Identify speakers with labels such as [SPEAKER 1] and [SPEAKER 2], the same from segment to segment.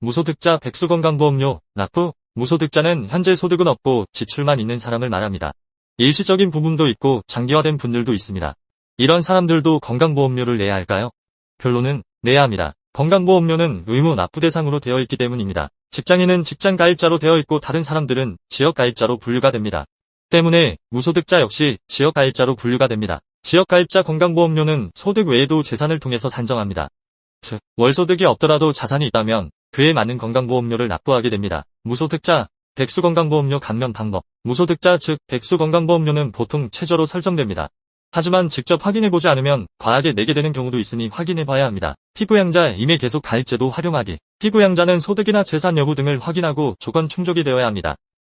[SPEAKER 1] 무소득자 백수건강보험료, 납부, 무소득자는 현재 소득은 없고 지출만 있는 사람을 말합니다. 일시적인 부분도 있고 장기화된 분들도 있습니다. 이런 사람들도 건강보험료를 내야 할까요? 결론은 내야 합니다. 건강보험료는 의무 납부 대상으로 되어 있기 때문입니다. 직장인은 직장 가입자로 되어 있고 다른 사람들은 지역 가입자로 분류가 됩니다. 때문에 무소득자 역시 지역 가입자로 분류가 됩니다. 지역 가입자 건강보험료는 소득 외에도 재산을 통해서 산정합니다. 즉, 월소득이 없더라도 자산이 있다면 그에 맞는 건강보험료를 납부하게 됩니다. 무소득자, 백수건강보험료 감면 방법. 무소득자 즉 백수건강보험료는 보통 최저로 설정됩니다. 하지만 직접 확인해보지 않으면 과하게 내게 되는 경우도 있으니 확인해봐야 합니다. 피부양자 임의 계속 가입제도 활용하기. 피부양자는 소득이나 재산 여부 등을 확인하고 조건 충족이 되어야 합니다.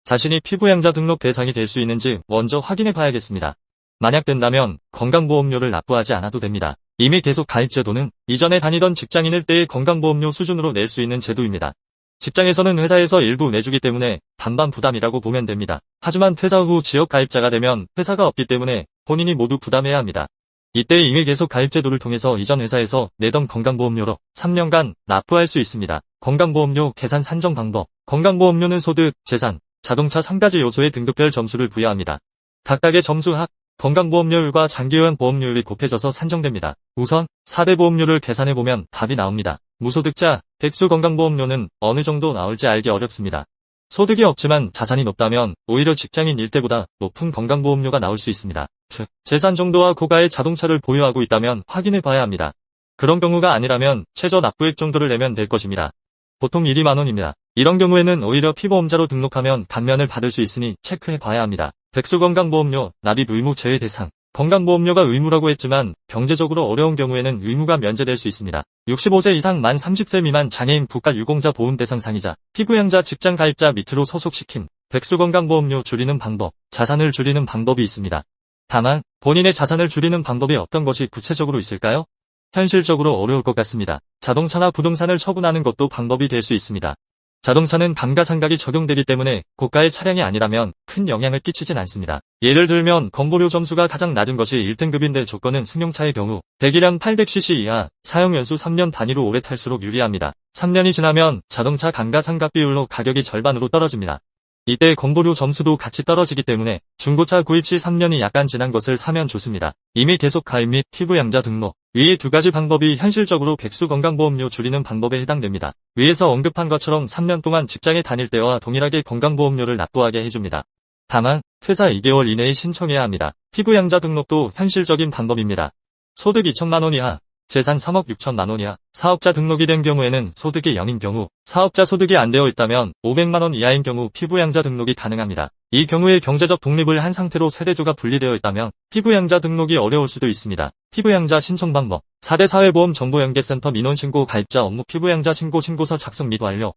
[SPEAKER 1] 자신이 피부양자 등록 대상이 될 수 있는지 먼저 확인해봐야겠습니다. 만약 된다면 건강보험료를 납부하지 않아도 됩니다. 이미 계속 가입제도는 이전에 다니던 직장인일 때의 건강보험료 수준으로 낼 수 있는 제도입니다. 직장에서는 회사에서 일부 내주기 때문에 반반 부담이라고 보면 됩니다. 하지만 퇴사 후 지역 가입자가 되면 회사가 없기 때문에 본인이 모두 부담해야 합니다. 이때 임의 계속 가입제도를 통해서 이전 회사에서 내던 건강보험료로 3년간 납부할 수 있습니다. 건강보험료 계산 산정 방법 건강보험료는 소득, 재산, 자동차 3가지 요소의 등급별 점수를 부여합니다. 각각의 점수 합, 건강보험료율과 장기요양 보험료율이 곱해져서 산정됩니다. 우선 4대 보험료를 계산해보면 답이 나옵니다. 무소득자, 백수 건강보험료는 어느 정도 나올지 알기 어렵습니다. 소득이 없지만 자산이 높다면 오히려 직장인일 때보다 높은 건강보험료가 나올 수 있습니다. 즉, 재산 정도와 고가의 자동차를 보유하고 있다면 확인해 봐야 합니다. 그런 경우가 아니라면 최저 납부액 정도를 내면 될 것입니다. 보통 1이 만원입니다. 이런 경우에는 오히려 피보험자로 등록하면 감면을 받을 수 있으니 체크해 봐야 합니다. 백수건강보험료, 납입 의무 제외 대상. 건강보험료가 의무라고 했지만 경제적으로 어려운 경우에는 의무가 면제될 수 있습니다. 65세 이상 만 30세 미만 장애인 국가 유공자 보험 대상 상이자 피부양자 직장 가입자 밑으로 소속시킨 백수건강보험료 줄이는 방법, 자산을 줄이는 방법이 있습니다. 다만 본인의 자산을 줄이는 방법이 어떤 것이 구체적으로 있을까요? 현실적으로 어려울 것 같습니다. 자동차나 부동산을 처분하는 것도 방법이 될 수 있습니다. 자동차는 감가상각이 적용되기 때문에 고가의 차량이 아니라면 큰 영향을 끼치진 않습니다. 예를 들면 건보료 점수가 가장 낮은 것이 1등급인데 조건은 승용차의 경우 배기량 800cc 이하, 사용연수 3년 단위로 오래 탈수록 유리합니다. 3년이 지나면 자동차 감가상각 비율로 가격이 절반으로 떨어집니다. 이때 건보료 점수도 같이 떨어지기 때문에 중고차 구입 시 3년이 약간 지난 것을 사면 좋습니다. 이미 계속 가입 및 피부양자 등록 위의 두 가지 방법이 현실적으로 백수 건강보험료 줄이는 방법에 해당됩니다. 위에서 언급한 것처럼 3년 동안 직장에 다닐 때와 동일하게 건강보험료를 납부하게 해줍니다. 다만 퇴사 2개월 이내에 신청해야 합니다. 피부양자 등록도 현실적인 방법입니다. 소득 2천만 원 이하, 재산 3억 6천만 원 이하, 사업자 등록이 된 경우에는 소득이 0인 경우, 사업자 소득이 안 되어 있다면 500만 원 이하인 경우 피부양자 등록이 가능합니다. 이 경우에 경제적 독립을 한 상태로 세대조가 분리되어 있다면 피부양자 등록이 어려울 수도 있습니다. 피부양자 신청 방법 4대 사회보험 정보연계센터 민원신고 가입자 업무 피부양자 신고 신고서 작성 및 완료